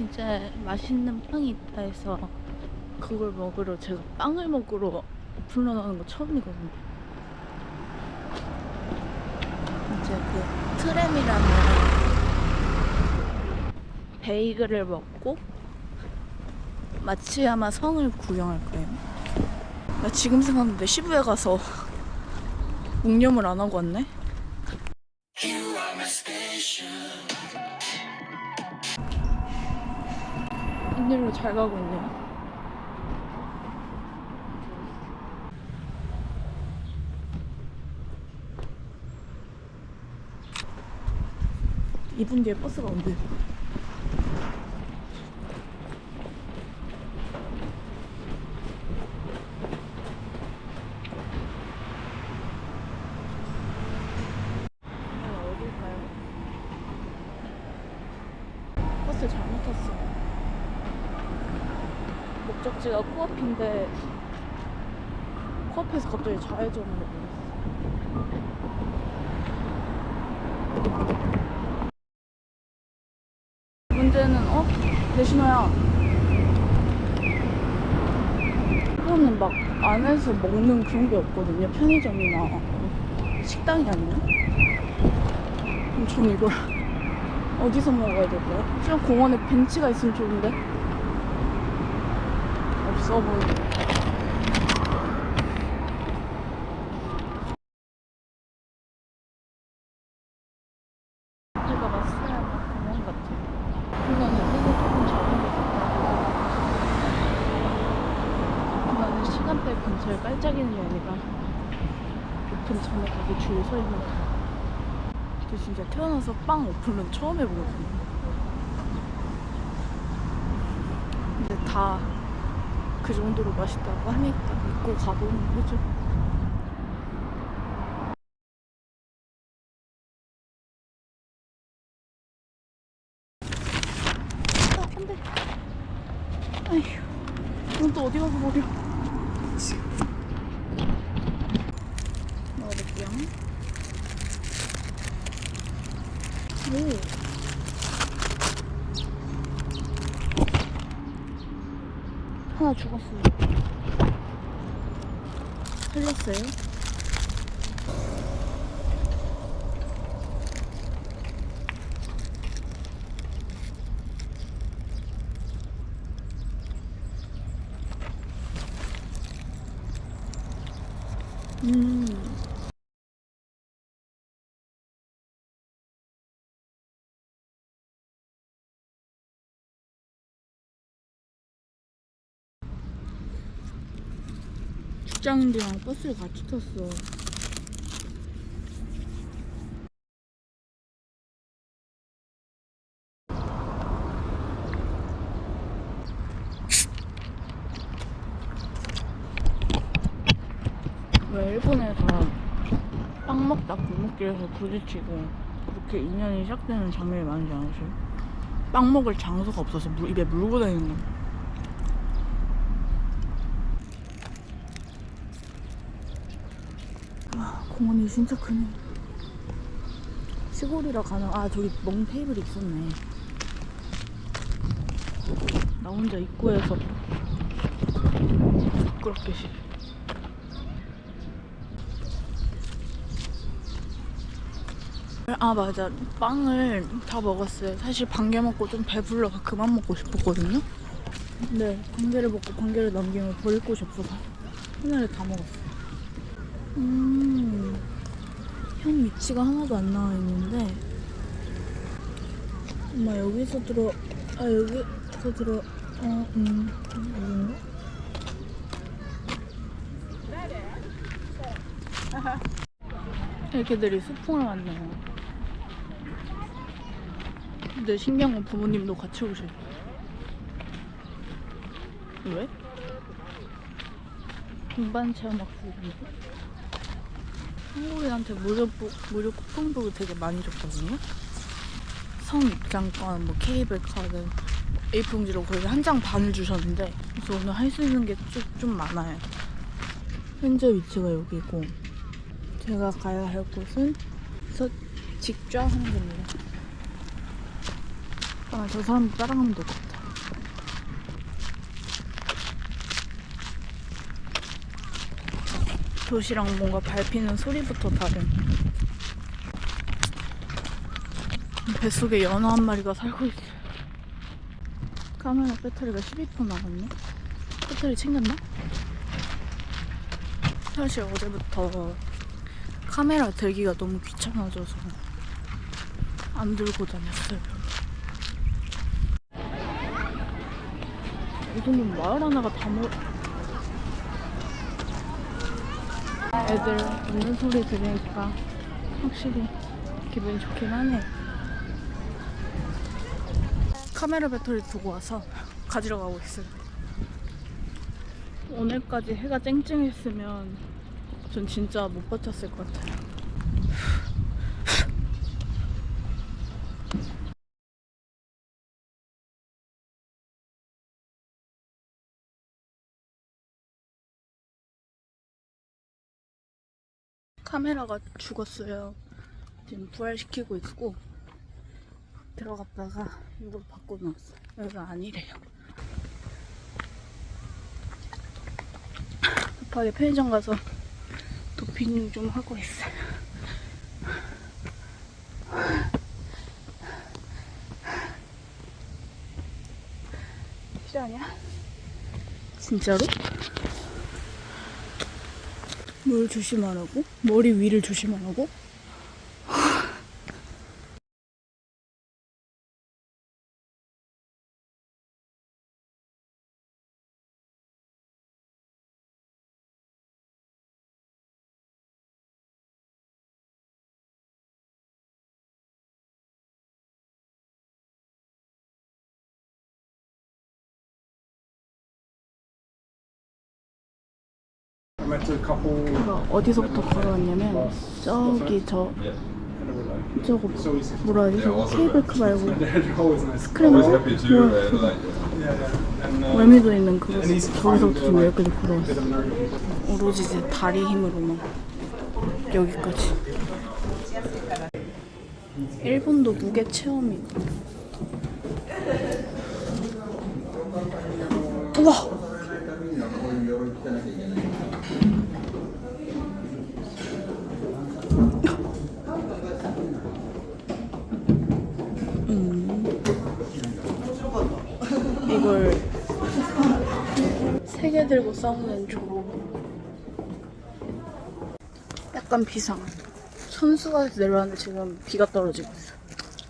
이제 맛있는 빵이 있다 해서 그걸 먹으러 제가 빵을 먹으러 불러나는 거 처음이거든요. 이제 그 트램이라는 베이글을 먹고 마츠야마 성을 구경할 거예요. 나 지금 생각했는데 시부에 가서 묵념을 안 하고 왔네. 웬일로 잘 가고 있네요. 이분 뒤에 버스가 온대. 어딜 가요? 버스 잘못 탔어. 목적지가 코앞인데 코앞에서 갑자기 좌회전을 해버렸어. 문제는 어? 대신호야. 이거는 막 안에서 먹는 그런 게 없거든요. 편의점이나 식당이 아니면. 그럼 전 이걸 어디서 먹어야 될까요? 좀 공원에 벤치가 있으면 좋은데. 제가 왔어야 공원 같아요. 그거는 되게 조금 적은 것 같아요. 그거는 시간대 근처에 깔짝이는 게 아니라 오픈 전에 가게 줄에 서 있는 거. 근데 진짜 태어나서 빵 오픈은 처음 해보거든요. 근데 다 그 정도로 맛있다고 하니까 믿고 가보는 거죠. 아, 안 돼. 아휴, 이건 또 어디 가서 버려. 넣어볼게요. 오. 하나 죽었어요. 살렸어요? 음. 직장인들이랑 버스를 같이 탔어. 왜 일본에 다빵 먹다 골목길에서 부딪히고 그렇게 인연이 시작되는 장면이 많지 않으세요? 빵 먹을 장소가 없어서 물, 입에 물고 다니는 거. 아, 공원이 진짜 크네. 시골이라 가능. 아, 저기 멍 테이블이 있었네. 나 혼자 입구에서 부끄럽게 시. 아 맞아 빵을 다 먹었어요 사실 반개 먹고 좀 배불러서 그만 먹고 싶었거든요 네반 개를 먹고 반 개를 남기면 버릴 곳이 없어서 하나를 다 먹었어요 음, 현 위치가 하나도 안 나와 있는데 엄마 여기서 들어 아 여기서 들어 어, 음, 여긴가? 애기들이 소풍을 왔네요 근데 신기한 건 부모님도 같이 오셔요 왜? 동반 체험 학습인데? 한국인한테 무료, 부- 무료 쿠폰도 되게 많이 줬거든요? 성 입장권, 뭐 케이블 카드, A4용지로 거의 한 장 반을 주셨는데 그래서 오늘 할 수 있는 게좀 많아요. 현재 위치가 여기고 제가 가야 할 곳은 서 직좌 하는 겁니다 아, 저 사람 따라가면 같 도시락 뭔가 밟히는 소리부터 다른. 뱃속에 연어 한 마리가 살고 있어요. 카메라 배터리가 12% 남았네. 배터리 챙겼나? 사실 어제부터 카메라 들기가 너무 귀찮아져서 안 들고 다녔어요. 이 정도면 마을 하나가 다 모... 애들 웃는 소리 들으니까 확실히 기분이 좋긴 하네요. 카메라 배터리 두고 와서 가지러 가고 있어요. 오늘까지 해가 쨍쨍했으면 전 진짜 못 버텼을 것 같아요. 카메라가 죽었어요. 지금 부활시키고 있고 들어갔다가 바꾸고 나왔어요. 여기가 아니래요. 급하게 편의점 가서 도핑 좀 하고 있어요. 실화냐? 진짜로? 뭘 조심하라고? 머리 위를 조심하라고? 제가 어디서부터 걸어왔냐면 저기 저 저거 뭐라 해야 되지? 케이블카 말고. 스크램블? happy to 뭐, uh, 월미도 있는 그거? 저기서부터 지금 여기까지 걸어왔어. 오로지 제 다리 힘으로만 여기까지. 일본도 무게 체험이고 우와 음. 이걸 세 개 들고 싸우는 조 약간 비상. 선수가 내려왔는데 지금 비가 떨어지고 있어.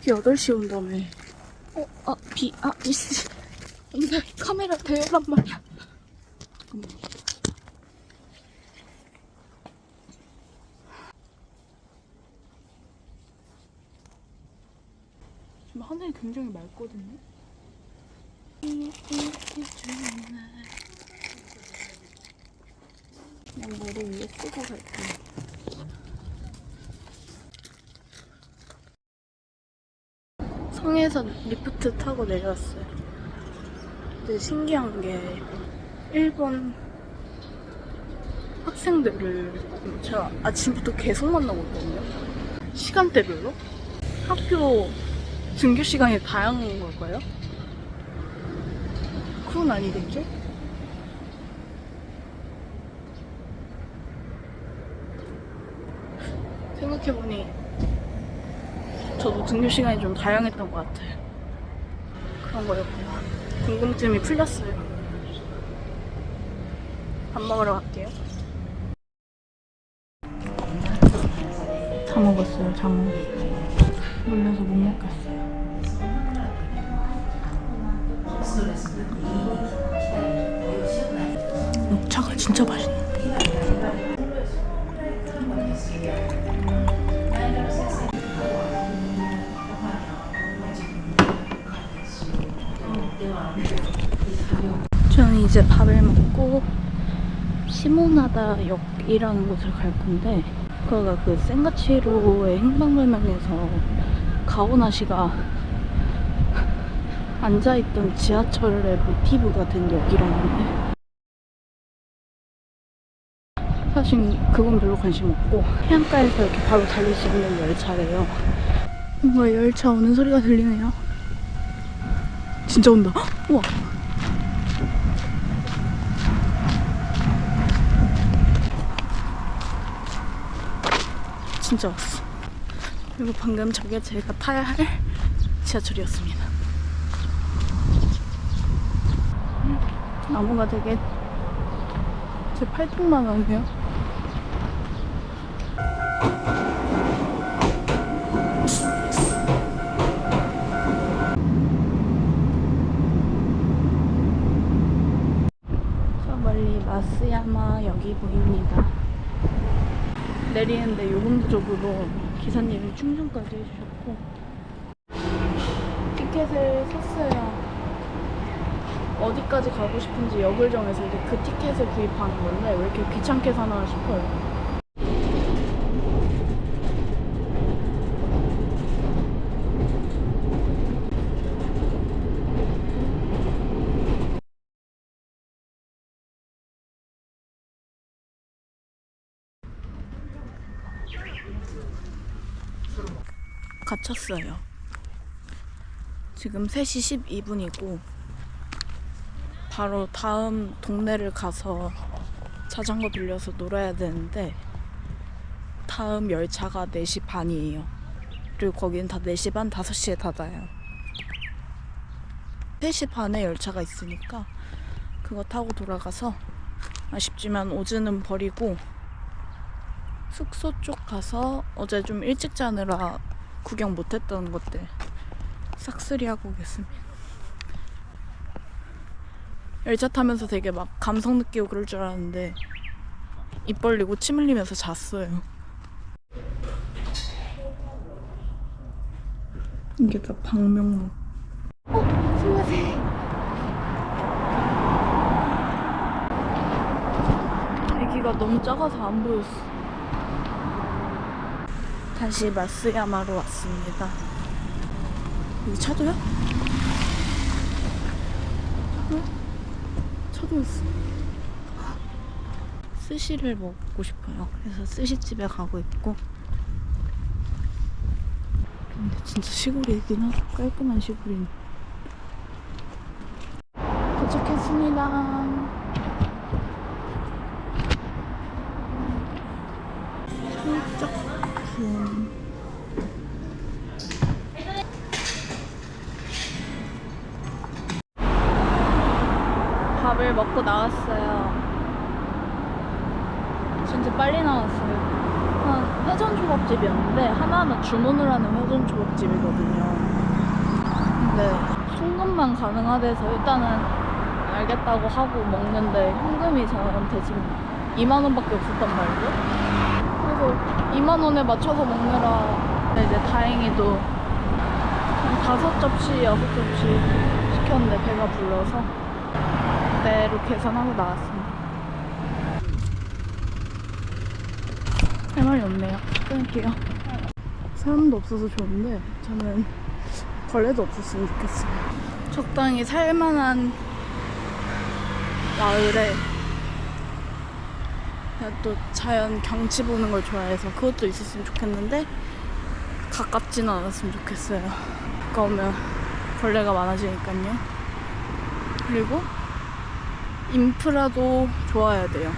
비 8시 온다며. 어, 아, 비, 아, 이씨. 근데 카메라 대여란 말이야. 잠깐만. 하늘이 굉장히 맑거든요. 그냥 머리 위에 쓰고 갈게요. 성에서 리프트 타고 내려왔어요. 근데 신기한 게 일본 학생들을 제가 아침부터 계속 만나고 있거든요. 시간대별로 학교 등교 시간이 다양한 걸까요? 그건 아니겠죠? 생각해보니 저도 등교 시간이 좀 다양했던 것 같아요. 그런 거였구나. 궁금증이 풀렸어요. 밥 먹으러 갈게요. 다 먹었어요, 장어. 물려서 못 먹겠어요. 진짜 맛있네. 저는 이제 밥을 먹고 시모나다 역이라는 곳을 갈 건데 거기가 그 센가치로의 행방불명에서 가오나 씨가 앉아있던 지하철의 모티브가 된 역이라는데 사실 그건 별로 관심 없고 해안가에서 이렇게 바로 달릴 수 있는 열차래요 뭔가 열차 오는 소리가 들리네요 진짜 온다 헉, 우와 진짜 왔어. 그리고 방금 저게 제가 타야 할 지하철이었습니다. 나무가 되게 제 팔뚝만 하네요. 저 멀리 마스야마 여기 보입니다. 내리는데 요금도 쪽으로 기사님이 충전까지 해주셨고 티켓을 샀어요. 어디까지 가고 싶은지 역을 정해서 이제 그 티켓을 구입하는 건데 왜 이렇게 귀찮게 사나 싶어요. 갇혔어요. 지금 3시 12분이고 바로 다음 동네를 가서 자전거 빌려서 놀아야 되는데 다음 열차가 4시 반이에요. 그리고 거기는 다 4시 반, 5시에 닫아요. 3시 반에 열차가 있으니까 그거 타고 돌아가서 아쉽지만 오즈는 버리고 숙소 쪽 가서 어제 좀 일찍 자느라 구경 못했던 것들 싹쓸이하고 오겠습니다. 열차 타면서 되게 막 감성 느끼고 그럴 줄 알았는데 입 벌리고 침 흘리면서 잤어요. 이게 다 방명록. 어, 숨으세요. 애기가 너무 작아서 안 보였어. 다시 마스야마로 왔습니다. 여기 차도야? 차도? 차도 있어. 스시를 먹고 싶어요. 그래서 스시집에 가고 있고. 근데 진짜 시골이긴 하다. 깔끔한 시골이네. 도착했습니다. 살짝 귀여운. 밥을 먹고 나왔어요. 진짜 빨리 나왔어요. 한 회전 초밥집이었는데 하나하나 주문을 하는 회전 초밥집이거든요. 근데 송금만 가능하대서 일단은 알겠다고 하고 먹는데 현금이 저한테 지금 2만 원밖에 없었단 말이죠. 그래서 2만 원에 맞춰서 먹느라 근데 이제 다행히도 한 다섯 접시, 여섯 접시 시켰는데 배가 불러서 그대로 계산하고 나왔습니다. 할 말이 없네요. 끊을게요. 사람도 없어서 좋은데 저는 벌레도 없었으면 좋겠어요. 적당히 살만한 마을에 또 자연 경치 보는 걸 좋아해서 그것도 있었으면 좋겠는데 가깝지는 않았으면 좋겠어요. 가까우면 벌레가 많아지니까요. 그리고 인프라도 좋아야 돼요.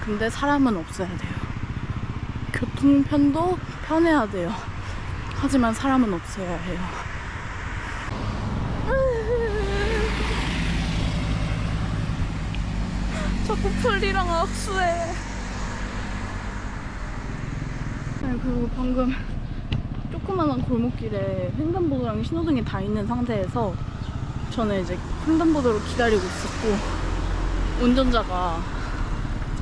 근데 사람은 없어야 돼요. 교통편도 편해야 돼요. 하지만 사람은 없어야 해요. 자꾸 풀리랑 악수해. 아니, 그리고 방금 조그만한 골목길에 횡단보도랑 신호등이 다 있는 상태에서 저는 이제 횡단보도로 기다리고 있었고 운전자가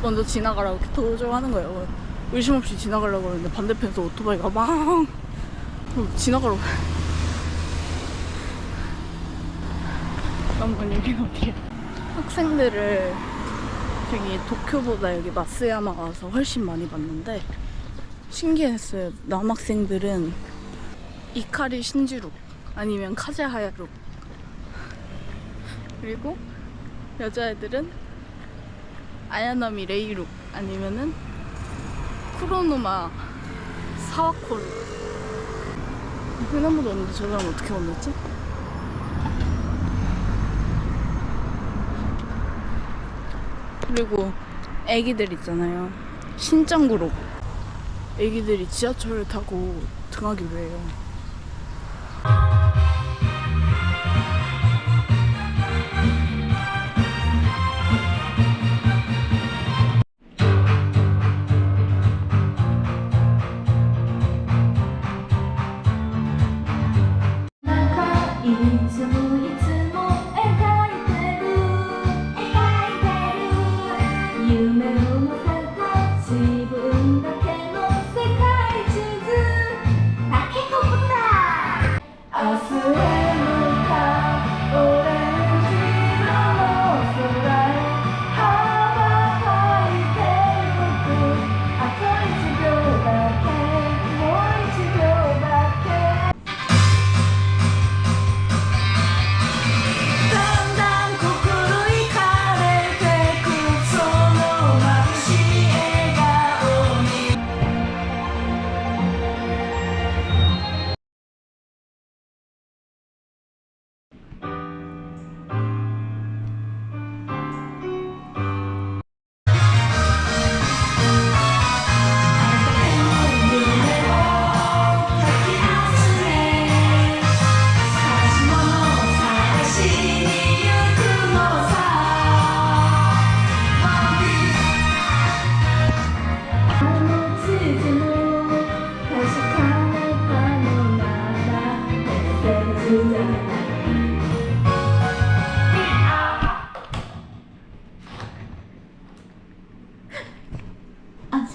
먼저 지나가라고 이렇게 도저하는 거예요. 의심 없이 지나가려고 그러는데 반대편에서 오토바이가 막 어, 지나가라고. 잠깐만 여긴 어디야? 학생들을 저기 도쿄보다 여기 마스야마 와서 훨씬 많이 봤는데 신기했어요. 남학생들은 이카리 신지룩 아니면 카제 하야룩 그리고 여자애들은 아야나미 레이룩 아니면은 쿠로노마 사와코룩 횡단보도 없는데 저 사람 어떻게 건넜지? 그리고 애기들 있잖아요 신짱그룹 애기들이 지하철을 타고 등하기로 해요.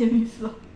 재밌어.